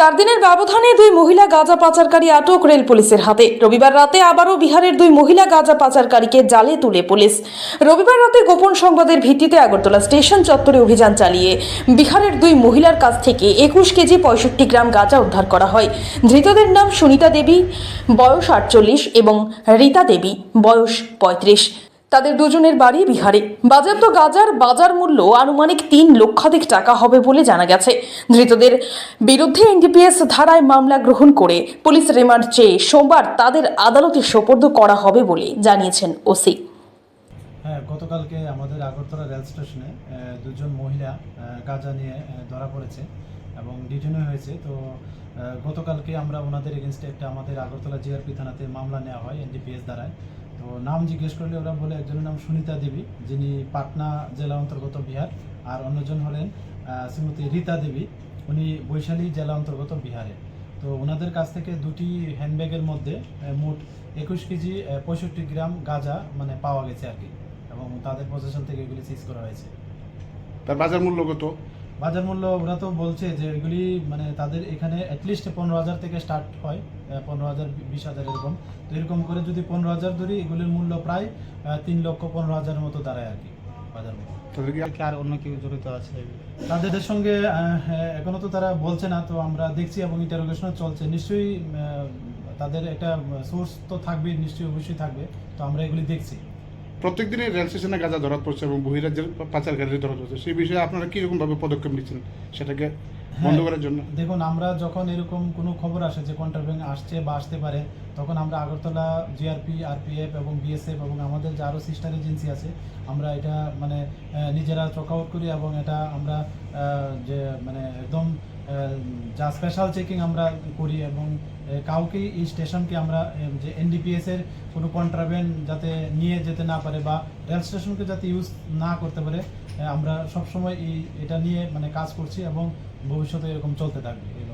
চার দিনের ব্যবধানে দুই মহিলা গাঁজা পাচারকারী আটক রেল পুলিশের হাতে। রবিবার রাতে আবারও বিহারের দুই মহিলা গাঁজা পাচারকারীকে জালে তুলে পুলিশ। রবিবার রাতে গোপন সংবাদের ভিত্তিতে আগরতলা স্টেশন চত্বরে অভিযান চালিয়ে বিহারের দুই মহিলার কাছ থেকে একুশ কেজি পঁয়ষট্টি গ্রাম গাঁজা উদ্ধার করা হয়। ধৃতদের নাম সুনিতা দেবী, বয়স আটচল্লিশ, এবং রীতা দেবী, বয়স পঁয়ত্রিশ। তাদের দুজনের বাড়ি বিহারে। বাজেয়াপ্ত গাজার বাজার মূল্য আনুমানিক তিন লক্ষাধিক টাকা হবে বলে জানা গেছে। ধৃতদের বিরুদ্ধে এনডিপিএস ধারায় মামলা গ্রহণ করে পুলিশ রিমান্ড চেয়ে সোমবার তাদের আদালতে সোপর্দ করা হবে বলে জানিয়েছেন ওসি। হ্যাঁ গতকালকে আমাদের আগরতলা রেল স্টেশনে দুজন মহিলা গাঁজা নিয়ে ধরা পড়েছে। এবং ডিটেনও হয়েছে। তো গতকালকে আমরা ওনাদের এগেনস্টে একটা আমাদের আগরতলা জিআরপি থানাতে মামলা নেওয়া হয় এনডিপিএস দ্বারায়। তো, নাম জিজ্ঞেস করলে ওরা বলে একজনের নাম সুনিতা দেবী, যিনি পাটনা জেলা অন্তর্গত বিহার, আর অন্যজন হলেন শ্রীমতী রীতা দেবী, উনি বৈশালী জেলা অন্তর্গত বিহারে। তো, ওনাদের কাছ থেকে দুটি হ্যান্ডব্যাগের মধ্যে মোট একুশ কেজি পঁয়ষট্টি গ্রাম গাঁজা মানে পাওয়া গেছে আর কি। এবং তাদের পজিশন থেকে এগুলি সিজ করা হয়েছে। তার বাজার মূল্য কত? বাজার মূল্য ওরা তো বলছে যে এগুলি মানে তাদের এখানে অ্যাটলিস্ট পনেরো হাজার থেকে স্টার্ট হয় পনেরো হাজার বিশ হাজার এরকম। তো এরকম করে যদি পনেরো হাজার ধরি এগুলির মূল্য প্রায় তিন লক্ষ পনেরো হাজারের মতো দাঁড়ায় আর কি বাজার মূল্য। আর অন্য কেউ জড়িত আছে? তাদের সঙ্গে হ্যাঁ, এখনও তো তারা বলছে না তো আমরা দেখছি এবং ইন্টারোগেশনও চলছে। নিশ্চয়ই তাদের একটা সোর্স তো থাকবে নিশ্চয়ই অবশ্যই থাকবে। তো আমরা এগুলি দেখছি। প্রত্যেক দিনই রেল স্টেশনে গাঁজা ধরা পড়ছে এবং বহিরাজ্যের পাচারকারী ধরা পড়ছে সেই বিষয়ে আপনারা কীরকম ভাবে পদক্ষেপ নিচ্ছেন সেটাকে বন্ধ করার জন্য? দেখুন আমরা যখন এরকম কোনো খবর আসে যে কন্ট্রাভেন আসছে বা আসতে পারে তখন আমরা আগরতলা জিআরপি আরপিএফ এবং বিএসএফ এবং আমাদের যে আরও সিস্টার এজেন্সি আছে আমরা এটা মানে নিজেরা চক আউট করি এবং এটা আমরা যে মানে একদম যা স্পেশাল চেকিং আমরা করি এবং কাউকেই এই স্টেশনকে আমরা যে এনডিপিএসের কোনো কন্ট্রাভেন যাতে নিয়ে যেতে না পারে বা রেল স্টেশনকে যাতে ইউজ না করতে পারে আমরা সবসময় এই, এটা নিয়ে মানে কাজ করছি এবং ভবিষ্যতে এরকম চলতে থাকবে, এই